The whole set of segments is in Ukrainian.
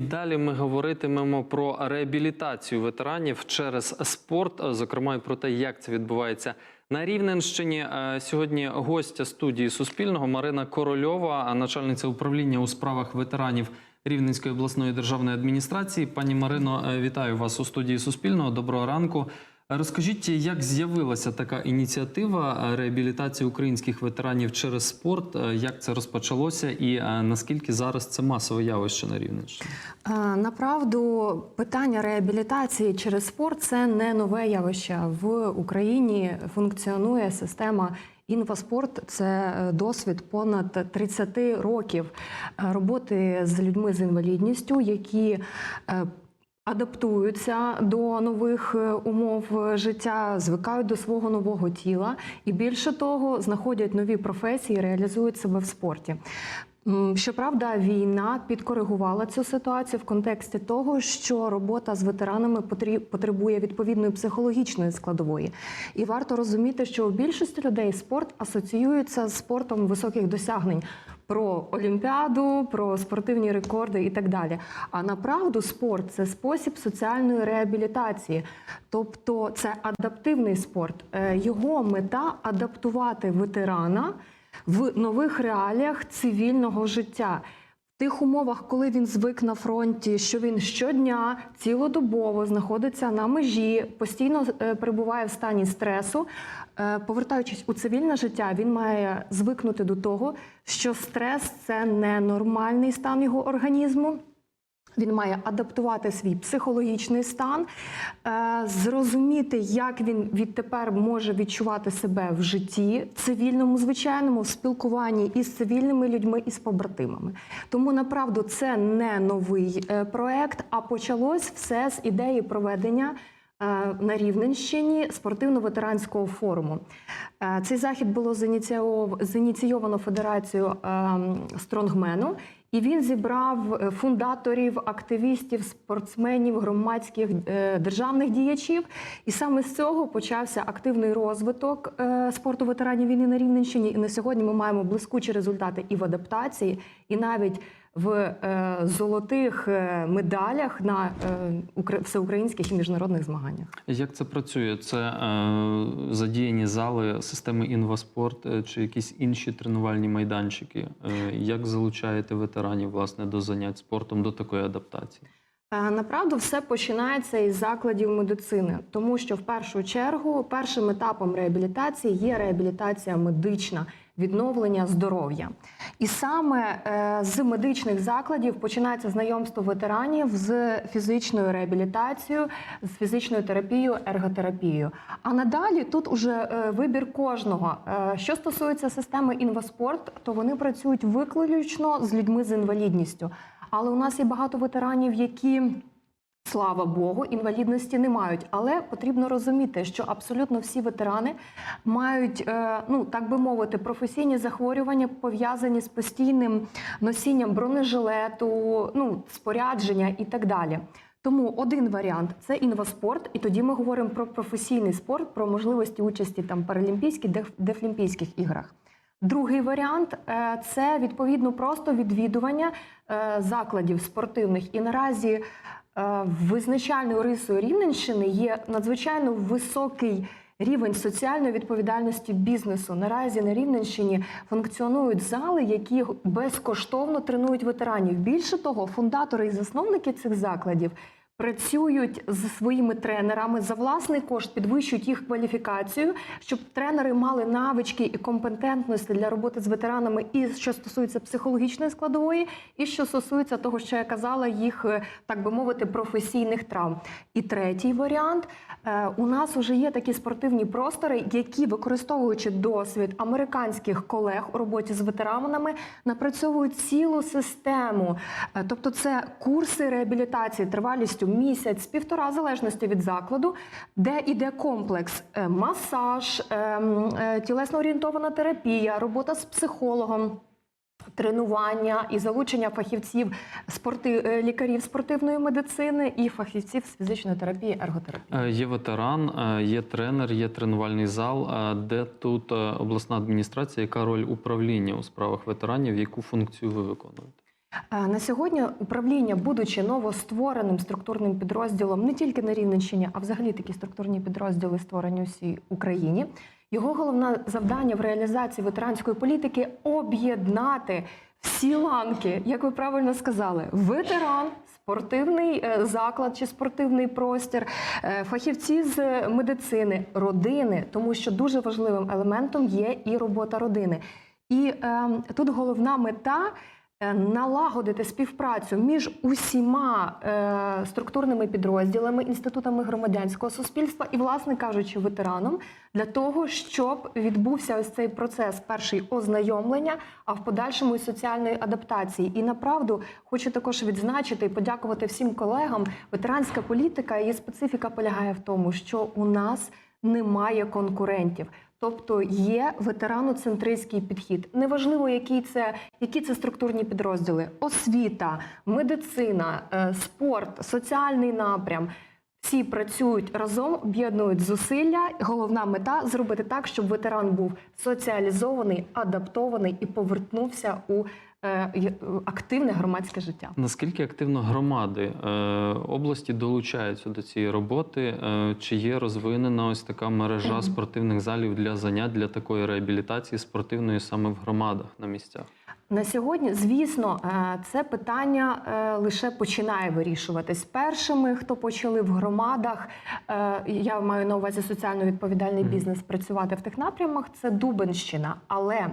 Далі ми говоритимемо про реабілітацію ветеранів через спорт, зокрема і про те, як це відбувається на Рівненщині. Е, Сьогодні гостя студії Суспільного Марина Корольова, начальниця управління у справах ветеранів Рівненської обласної державної адміністрації. Пані Марино, е, вітаю вас у студії Суспільного. Доброго ранку. Розкажіть, як з'явилася така ініціатива реабілітації українських ветеранів через спорт? Е, Як це розпочалося, і е, наскільки зараз це масове явище на Рівненщині? Е, Направду питання реабілітації через спорт це не нове явище. В Україні функціонує система. Інфоспорт це досвід понад 30 років роботи з людьми з інвалідністю, які адаптуються до нових е, умов життя, звикають до свого нового тіла і більше того, знаходять нові професії, реалізують себе в спорті. Щоправда, війна підкоригувала цю ситуацію в контексті того, що робота з ветеранами потребує відповідної психологічної складової. І варто розуміти, що у більшості людей спорт асоціюється з спортом високих досягнень. Про олімпіаду, про спортивні рекорди і так далі. А направду спорт це спосіб соціальної реабілітації, тобто це адаптивний спорт. Е, Його мета адаптувати ветерана в нових реаліях цивільного життя. Тих умовах, коли він звик на фронті, що він щодня цілодобово знаходиться на межі, постійно е, перебуває в стані стресу. е, Повертаючись у цивільне життя, він має звикнути до того, що стрес це не нормальний стан його організму. Він має адаптувати свій психологічний стан, е, зрозуміти, як він відтепер може відчувати себе в житті, цивільному, звичайному, в спілкуванні із цивільними людьми і з побратимами. Тому направду це не новий е, проект, а почалось все з ідеї проведення. е, На Рівненщині спортивно-ветеранського форуму цей захід було зініційовано Федерацією ем, стронгмену, і він зібрав е, фундаторів, активістів, спортсменів, громадських е, державних діячів. І саме з цього почався активний розвиток е, спорту ветеранів війни на Рівненщині. І на сьогодні ми маємо блискучі результати і в адаптації, і навіть в е, золотих е, медалях на е, всеукраїнських і міжнародних змаганнях. Як це працює? Це задіяні зали системи інваспорт чи якісь інші тренувальні майданчики? Як залучаєте ветеранів власне до занять спортом до такої адаптації? Направду все починається із закладів медицини, тому що в першу чергу першим етапом реабілітації є реабілітація медична, відновлення здоров'я. І саме е, з медичних закладів починається знайомство ветеранів з фізичною реабілітацією, з фізичною терапією, ерготерапією. А надалі тут уже е, вибір кожного. Е, Що стосується системи інваспорт, то вони працюють виключно з людьми з інвалідністю. Але у нас є багато ветеранів, які Слава Богу, інвалідності не мають, але потрібно розуміти, що абсолютно всі ветерани мають, е, ну так би мовити, професійні захворювання пов'язані з постійним носінням бронежилету, ну спорядження і так далі. Тому один варіант це інваспорт, і тоді ми говоримо про професійний спорт, про можливості участі там паралімпійських, деф- дефлімпійських іграх. Другий варіант е, це відповідно просто відвідування е, закладів спортивних. І наразі визначальною рисою Рівненщини є надзвичайно високий. Рівень соціальної відповідальності бізнесу наразі на Рівненщині функціонують зали, які безкоштовно тренують ветеранів. Більше того, фундатори і засновники цих закладів працюють з своїми тренерами за власний кошт, підвищують їх кваліфікацію, щоб тренери мали навички і компетентності для роботи з ветеранами, і що стосується психологічної складової, і що стосується того, що я казала, їх е, так би мовити, професійних травм. І третій варіант е, у нас вже є такі спортивні простори, які використовуючи досвід американських колег у роботі з ветеранами, напрацьовують цілу систему. Е, Тобто, це курси реабілітації тривалістю місяць, півтора залежності від закладу, де іде комплекс е, масаж, е, е, тілесно орієнтована терапія, робота з психологом. Тренування і залучення фахівців спорти лікарів спортивної медицини і фахівців з фізичної терапії, ерготерапії. Є ветеран, є тренер, є тренувальний зал. Де тут обласна адміністрація? Яка роль управління у справах ветеранів? Яку функцію ви виконуєте? На сьогодні управління, будучи новоствореним структурним підрозділом не тільки на Рівненщині, а взагалі такі структурні підрозділи створені у всій Україні. Його головне завдання в реалізації ветеранської політики об'єднати всі ланки, як ви правильно сказали, ветеран. Спортивний е, заклад чи спортивний простір, е, фахівці з медицини, родини, тому що дуже важливим елементом є і робота родини. І е, тут головна мета налагодити співпрацю між усіма е, структурними підрозділами, інститутами громадянського суспільства і, власне кажучи, ветераном для того, щоб відбувся ось цей процес перший ознайомлення, а в подальшому і соціальної адаптації. І направду хочу також відзначити і подякувати всім колегам. Ветеранська політика її специфіка полягає в тому, що у нас немає конкурентів. Тобто є ветераноцентристський підхід. Неважливо, які це, які це структурні підрозділи: освіта, медицина, е, спорт, соціальний напрям. Всі працюють разом, об'єднують зусилля. Головна мета зробити так, щоб ветеран був соціалізований, адаптований і повернувся у е, активне громадське життя. Наскільки активно громади е, області долучаються до цієї роботи? Е, чи є розвинена ось така мережа спортивних залів для занять для такої реабілітації спортивної саме в громадах на місцях? На сьогодні, звісно, е, це питання е, лише починає вирішуватись. Першими, хто почали в громадах, е, я маю на увазі соціально відповідальний бізнес працювати в тих напрямах. Це Дубенщина. Але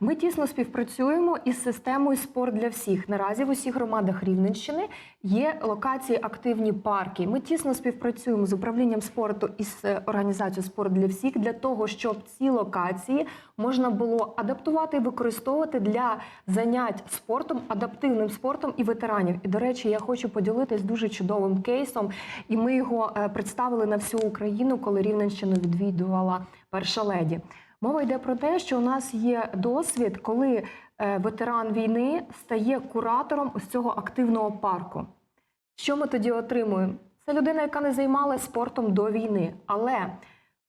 ми тісно співпрацюємо із системою спорт для всіх. Наразі в усіх громадах Рівненщини є локації активні парки. Ми тісно співпрацюємо з управлінням спорту і з е, організацією спорт для всіх для того, щоб ці локації можна було адаптувати і використовувати для занять спортом, адаптивним спортом і ветеранів. І до речі, я хочу поділитись дуже чудовим кейсом. І ми його е, представили на всю Україну, коли Рівненщину відвідувала перша леді. Мова йде про те, що у нас є досвід, коли е, ветеран війни стає куратором ось цього активного парку. Що ми тоді отримуємо? Це людина, яка не займалася спортом до війни, але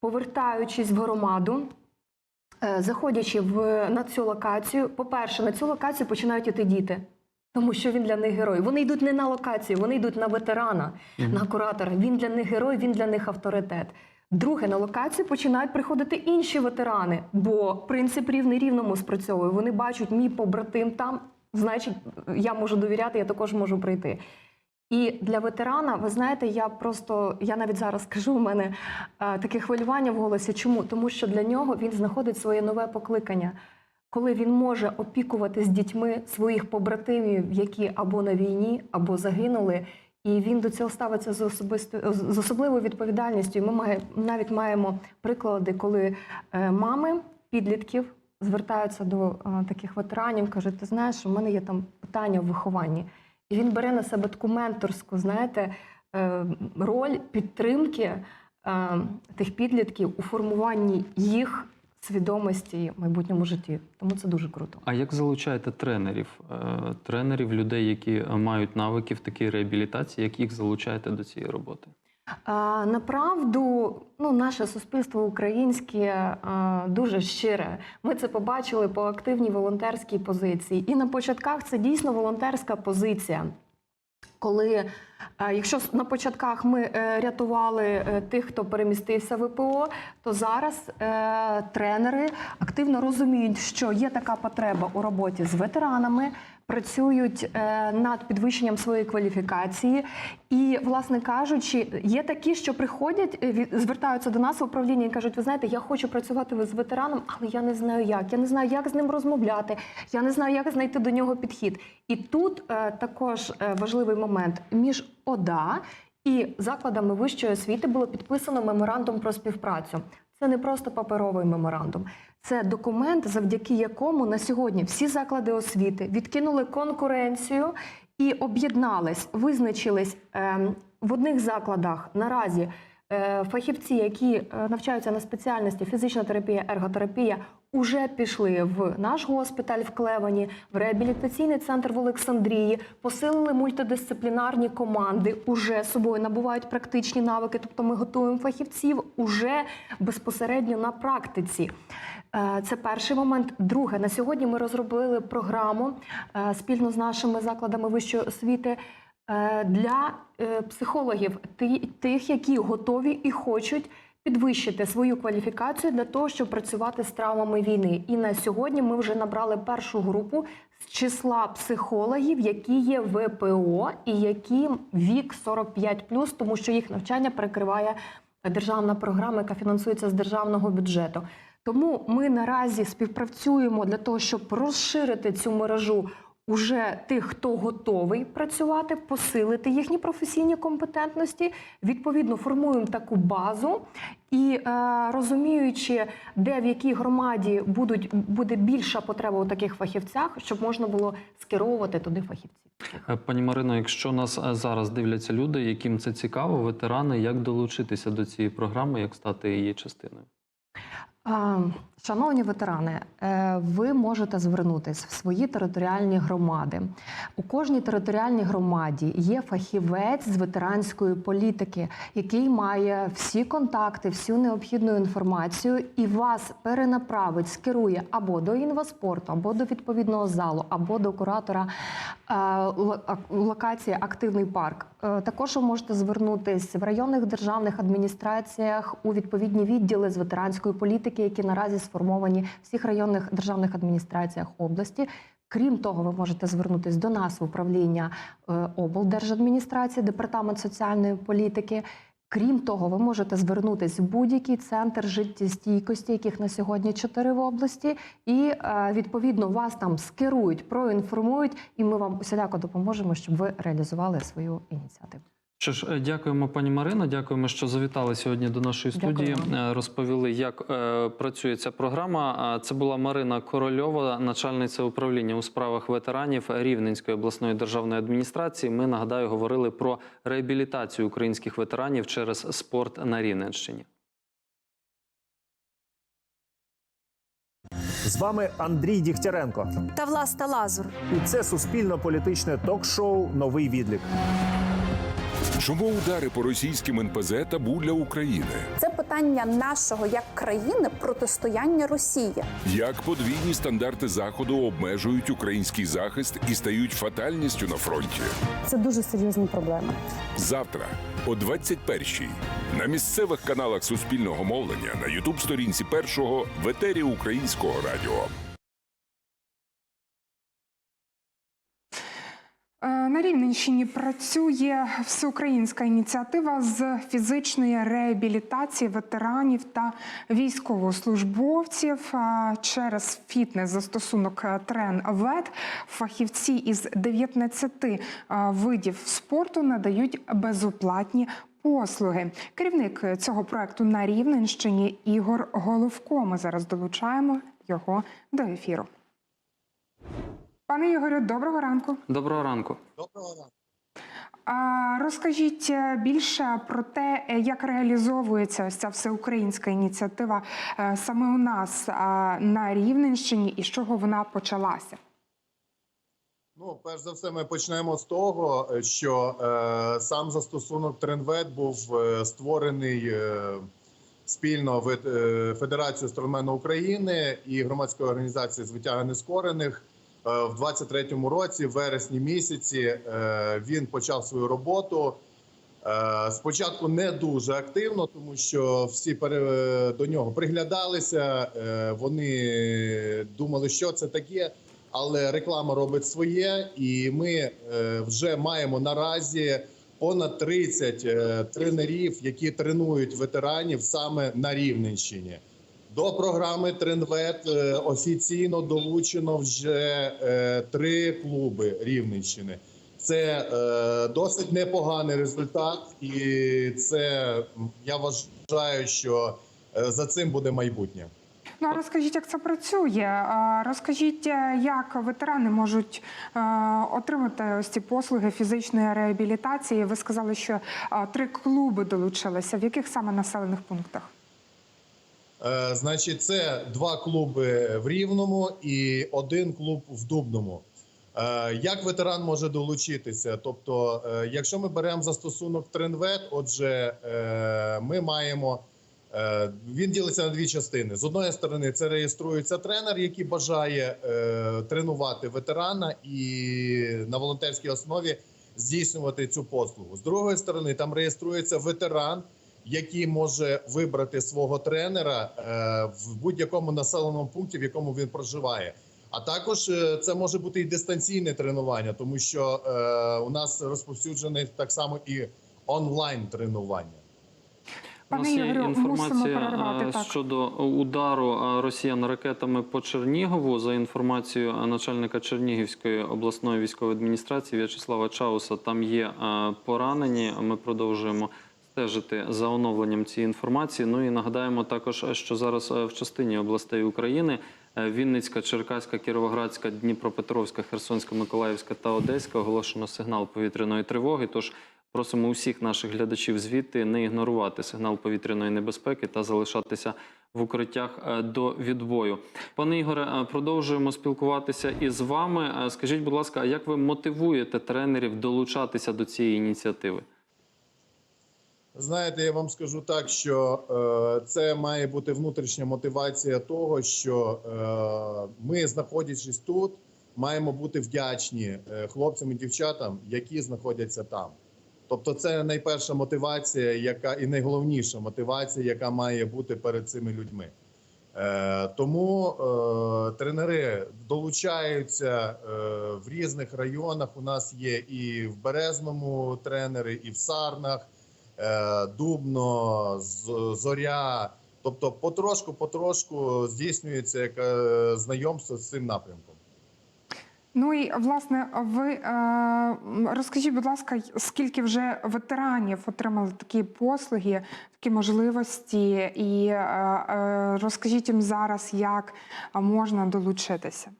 повертаючись в громаду, е, заходячи в, на цю локацію, по-перше, на цю локацію починають іти діти. Тому що він для них герой. Вони йдуть не на локацію, вони йдуть на ветерана, Мгм. на куратора. Він для них герой, він для них авторитет. Друге, на локацію починають приходити інші ветерани, бо принцип рівний рівному спрацьовує. Вони бачать, мій побратим там, значить, я можу довіряти, я також можу прийти. І для ветерана, ви знаєте, я просто я навіть зараз кажу, у мене е, таке хвилювання в голосі. Чому? Тому що для нього він знаходить своє нове покликання, коли він може опікуватись дітьми своїх побратимів, які або на війні, або загинули. І він до цього ставиться з особисто з особливою відповідальністю. Ми має, навіть маємо приклади, коли е, мами підлітків звертаються до е, таких ветеранів, кажуть: ти знаєш, у мене є там питання в вихованні. І він бере на себе таку менторську, знаєте, е, роль підтримки тих підлітків у формуванні їх свідомості в майбутньому житті. Тому це дуже круто. А як залучаєте тренерів? Е, Тренерів, людей, які е, мають навики в такій реабілітації, як їх залучаєте до цієї роботи? А, Направду, ну, наше суспільство українське а, дуже щире. Ми це побачили по активній волонтерській позиції. І на початках це дійсно волонтерська позиція. Коли, е, якщо на початках ми е, рятували е, тих, хто перемістився в ВПО, то зараз тренери активно розуміють, що є така потреба у роботі з ветеранами, працюють е, над підвищенням своєї кваліфікації. І, власне кажучи, є такі, що приходять, е, звертаються до нас в управління і кажуть: ви знаєте, я хочу працювати з ветераном, але я не знаю як. Я не знаю, як з ним розмовляти, я не знаю, як знайти до нього підхід. І тут е, також важливий момент між ОДА і закладами вищої освіти було підписано меморандум про співпрацю. Це не просто паперовий меморандум, це документ, завдяки якому на сьогодні всі заклади освіти відкинули конкуренцію і об'єднались, визначились ем, в одних закладах наразі. е, Фахівці, які е, навчаються на спеціальності фізична терапія, ерготерапія, уже пішли в наш госпіталь в Клевані, в реабілітаційний центр в Олександрії, посилили мультидисциплінарні команди, уже собою набувають практичні навики. Тобто ми готуємо фахівців уже безпосередньо на практиці. Е, Це перший момент. Друге, на сьогодні ми розробили програму е, спільно з нашими закладами вищої освіти е, для психологів, тих, які готові і хочуть підвищити свою кваліфікацію для того, щоб працювати з травмами війни. І на сьогодні ми вже набрали першу групу з числа психологів, які є ВПО і які вік 45+, тому що їх навчання перекриває державна програма, яка фінансується з державного бюджету. Тому ми наразі співпрацюємо для того, щоб розширити цю мережу уже тих, хто готовий працювати, посилити їхні професійні компетентності. Відповідно, формуємо таку базу і е, розуміючи, де в якій громаді будуть буде більша потреба у таких фахівцях, щоб можна було скеровувати туди фахівців. Е, Пані Марино, якщо нас е, зараз дивляться люди, яким це цікаво, ветерани, як долучитися до цієї програми, як стати її частиною? А, Шановні ветерани, е, ви можете звернутися в свої територіальні громади. У кожній територіальній громаді є фахівець з ветеранської політики, який має всі контакти, всю необхідну інформацію і вас перенаправить, скерує або до інваспорту, або до відповідного залу, або до куратора е, локації Активний парк. Е, Також ви можете звернутися в районних державних адміністраціях у відповідні відділи з ветеранської політики, які наразі сформовані в всіх районних державних адміністраціях області. Крім того, ви можете звернутися до нас в управління е, облдержадміністрації, департамент соціальної політики. Крім того, ви можете звернутися в будь-який центр життєстійкості, яких на сьогодні чотири в області, і е, відповідно вас там скерують, проінформують, і ми вам усіляко допоможемо, щоб ви реалізували свою ініціативу. Що ж, е, дякуємо, пані Марино. Дякуємо, що завітали сьогодні до нашої студії. Е, Розповіли, як е, працює ця програма. Це була Марина Корольова, начальниця управління у справах ветеранів Рівненської обласної державної адміністрації. Ми нагадаю говорили про реабілітацію українських ветеранів через спорт на Рівненщині. З вами Андрій Дігтяренко, та Власта Лазур. і це суспільно-політичне ток-шоу Новий відлік. Чому удари по російським НПЗ табу для України? Це питання нашого як країни протистояння Росії. Як подвійні стандарти заходу обмежують український захист і стають фатальністю на фронті? Це дуже серйозні проблеми. Завтра о 21-й на місцевих каналах суспільного мовлення на Ютуб сторінці першого в етері Українського радіо. На Рівненщині працює всеукраїнська ініціатива з фізичної реабілітації ветеранів та військовослужбовців Е, через фітнес-застосунок е, Трен Вет. Фахівці із 19 е, видів спорту надають безоплатні послуги. Керівник цього проекту на Рівненщині Ігор Головко. Ми зараз долучаємо його до ефіру. Пане Ігорю, доброго ранку. Доброго ранку. А розкажіть е, більше про те, е, як реалізовується ось ця всеукраїнська ініціатива е, саме у нас на Рівненщині і з чого вона почалася? Ну, перш за все, ми почнемо з того, що е, сам застосунок Тренвет був е, створений е, спільно від е, Федерацією стронгмену України і громадської організації з витяга нескорених. Е, в 23-му році, в вересні місяці, е, він почав свою роботу. Е, Спочатку не дуже активно, тому що всі до нього приглядалися. Вони думали, що це таке, але реклама робить своє, і ми вже маємо наразі понад 30 е, тренерів, які тренують ветеранів саме на Рівненщині. До програми Тренвет е, офіційно долучено вже е, три клуби Рівненщини. Це е, досить непоганий результат, і це я вважаю, що за цим буде майбутнє. Ну а розкажіть, як це працює? Розкажіть, як ветерани можуть отримати ось ці послуги фізичної реабілітації? Ви сказали, що три клуби долучилися. В яких саме населених пунктах? Е, Значить, це два клуби в Рівному і один клуб в Дубному. Е, Як ветеран може долучитися? Тобто, е, якщо ми беремо застосунок Тренвет, отже, ми маємо він ділиться на дві частини. З одної сторони, це реєструється тренер, який бажає тренувати ветерана і на волонтерській основі здійснювати цю послугу. З другої сторони, там реєструється ветеран, який може вибрати свого тренера е, в будь-якому населеному пункті, в якому він проживає. А також е, це може бути і дистанційне тренування, тому що е, у нас розповсюджене так само і онлайн тренування. У нас є інформація щодо удару росіян ракетами по Чернігову. За інформацією начальника Чернігівської обласної військової адміністрації В'ячеслава Чауса, там є поранені. Ми продовжуємо стежити за оновленням цієї інформації. Ну і нагадаємо також, що зараз е, в частині областей України е, Вінницька, Черкаська, Кіровоградська, Дніпропетровська, Херсонська, Миколаївська та Одеська оголошено сигнал повітряної тривоги. Тож Просимо усіх наших глядачів звідти не ігнорувати сигнал повітряної небезпеки та залишатися в укриттях е, до відбою. Пане Ігоре, продовжуємо спілкуватися із вами. Скажіть, будь ласка, як ви мотивуєте тренерів долучатися до цієї ініціативи? Знаєте, я вам скажу так, що е, це має бути внутрішня мотивація того, що е, ми, знаходячись тут, маємо бути вдячні е, хлопцям і дівчатам, які знаходяться там. Тобто, це найперша мотивація, яка і найголовніша мотивація, яка має бути перед цими людьми. Е, тому е, тренери долучаються е, в різних районах. У нас є і в Березному тренери, і в Сарнах, Дубно, Зоря. Тобто, потрошку, потрошку здійснюється е, знайомство з цим напрямком. Ну і власне, ви е, розкажіть, будь ласка, скільки вже ветеранів отримали такі послуги, такі можливості, і е, е, розкажіть їм зараз, як можна долучитися.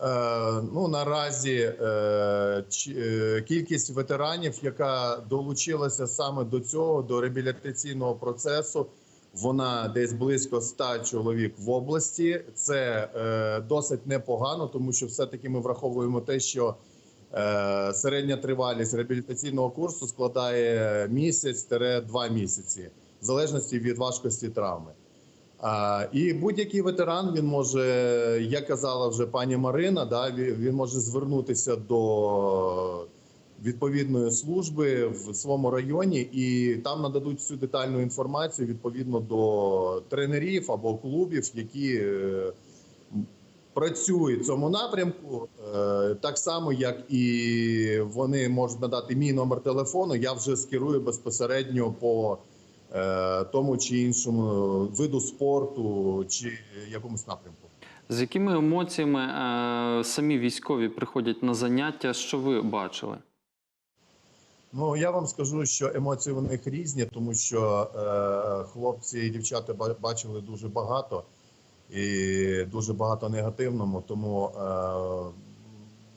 Е, ну наразі е, е, кількість ветеранів, яка долучилася саме до цього, до реабілітаційного процесу, вона десь близько 100 чоловік в області. Це досить непогано, тому що все-таки ми враховуємо те, що середня тривалість реабілітаційного курсу складає місяць-два місяці, в залежності від важкості травми. І будь-який ветеран він може, як казала вже пані Марина, да, він, може звернутися до відповідної служби в своєму районі, і там нададуть всю детальну інформацію відповідно до тренерів або клубів, які е, працюють в цьому напрямку. Е, так само, як і вони можуть надати мій номер телефону. Я вже скерую безпосередньо по тому чи іншому виду спорту чи якомусь напрямку. З якими емоціями е, самі військові приходять на заняття? Що ви бачили? Ну я вам скажу, що емоції у них різні, тому що е, хлопці і дівчата бачили дуже багато і дуже багато негативному. Тому е,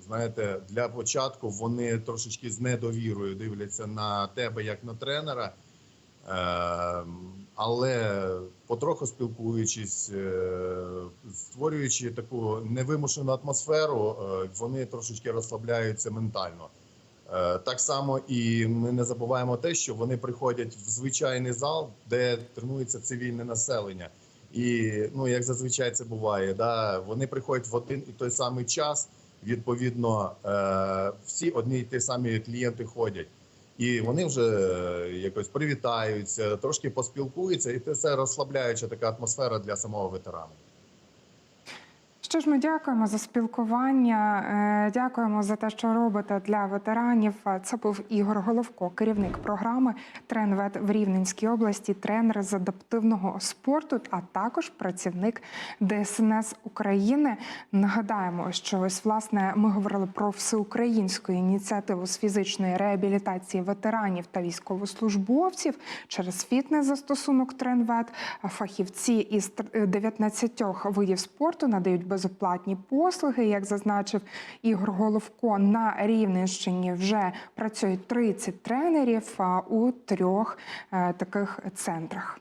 знаєте, для початку вони трошечки з недовірою дивляться на тебе як на тренера. Е, але потроху спілкуючись, е, створюючи таку невимушену атмосферу, е, вони трошечки розслабляються ментально. Е, Так само і ми не забуваємо те, що вони приходять в звичайний зал, де тренується цивільне населення. І ну як зазвичай це буває, да вони приходять в один і той самий час. Відповідно, всі одні й ті самі клієнти ходять, і вони вже е, якось привітаються, трошки поспілкуються, і це розслабляюча така атмосфера для самого ветерана. Що ж, ми дякуємо за спілкування. е, Дякуємо за те, що робите для ветеранів. Це був Ігор Головко, керівник програми Тренвет в Рівненській області, тренер з адаптивного спорту, а також працівник ДСНС України. Нагадаємо, що ось власне ми говорили про всеукраїнську ініціативу з фізичної реабілітації ветеранів та військовослужбовців через фітнес застосунок Тренвет. Фахівці із тр- 19 видів спорту надають безоплатні послуги. Як зазначив Ігор Головко, на Рівненщині вже працюють 30 тренерів у трьох е, таких центрах.